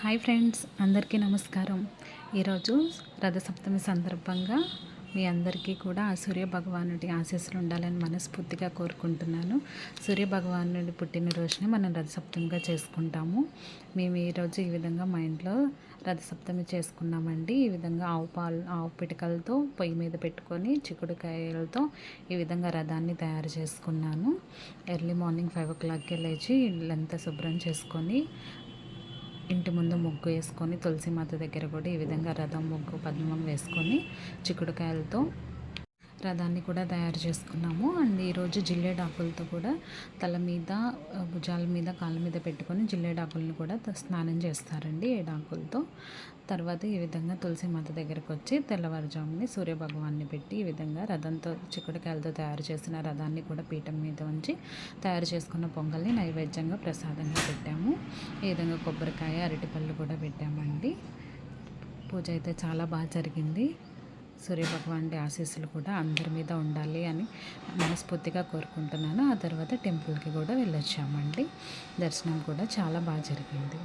Hi friends అందరికీ నమస్కారం. ఈరోజు రథసప్తమి సందర్భంగా మీ అందరికీ కూడా ఆ సూర్య భగవానుడి ఆశీస్సులు ఉండాలని మనస్ఫూర్తిగా కోరుకుంటున్నాను. సూర్య భగవానుడి పుట్టినరోజుని మనం రథసప్తమిగా చేసుకుంటాము. మేము ఈరోజు ఈ విధంగా మా ఇంట్లో రథసప్తమి చేసుకున్నామండి. ఈ విధంగా ఆవు పాలు ఆవు పిటికలతో పొయ్యి మీద పెట్టుకొని చిక్కుడుకాయలతో ఈ విధంగా రథాన్ని తయారు చేసుకున్నాను. ఎర్లీ మార్నింగ్ ఫైవ్ ఓ క్లాక్కి లేచి ఇల్లంతా శుభ్రం చేసుకొని ఇంటి ముందు ముగ్గు వేసుకొని తులసి మాత దగ్గర కూడా ఈ విధంగా రథం ముగ్గు పద్మం వేసుకొని చిక్కుడుకాయలతో రథాన్ని కూడా తయారు చేసుకున్నాము. అండ్ ఈరోజు జిల్లేడాకులతో కూడా తల మీద భుజాల మీద కాళ్ళ మీద పెట్టుకొని జిల్లేడాకులను కూడా స్నానం చేస్తారండి ఏడాకులతో తర్వాత ఈ విధంగా తులసి మాత దగ్గరకు వచ్చి తెల్లవారుజాముని సూర్యభగవాన్ని పెట్టి ఈ విధంగా రథంతో చిక్కుడుకాయలతో తయారు చేసిన రథాన్ని కూడా పీఠం మీద ఉంచి తయారు చేసుకున్న పొంగల్ని నైవేద్యంగా ప్రసాదంగా పెట్టాము. ఈ విధంగా కొబ్బరికాయ అరటిపళ్ళు కూడా పెట్టామండి. పూజ అయితే చాలా బాగా జరిగింది. సూర్యభగవానుడి ఆశీస్సులు కూడా అందరి మీద ఉండాలి అని మనస్ఫూర్తిగా కోరుకుంటున్నాను. ఆ తర్వాత టెంపుల్కి కూడా వెళ్ళొచ్చామండి. దర్శనం కూడా చాలా బాగా జరిగింది.